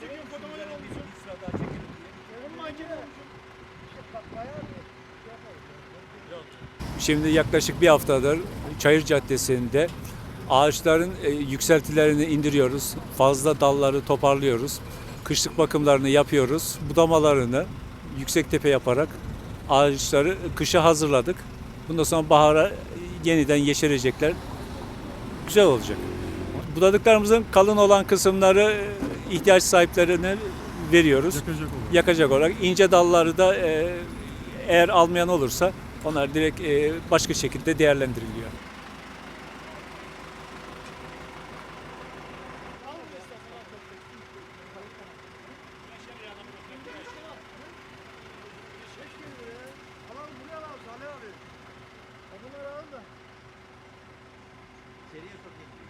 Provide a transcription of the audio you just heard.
çekiyorum fotoğraflar alıyorsun. Bir sıra daha çekelim diye. Yarın mankene. Şimdi yaklaşık bir haftadır Çayır Caddesi'nde ağaçların e, yükseltilerini indiriyoruz. Fazla dalları toparlıyoruz. Kışlık bakımlarını yapıyoruz. Budamalarını yüksek tepe yaparak ağaçları kışa hazırladık. Bundan sonra bahara yeniden yeşerecekler. Güzel olacak. Budadıklarımızın kalın olan kısımları ihtiyaç sahiplerine veriyoruz Yakacak olur. yakacak olarak ince dalları da e, eğer almayan olursa onlar direkt e, başka şekilde değerlendiriliyor. İçeriye sokayım.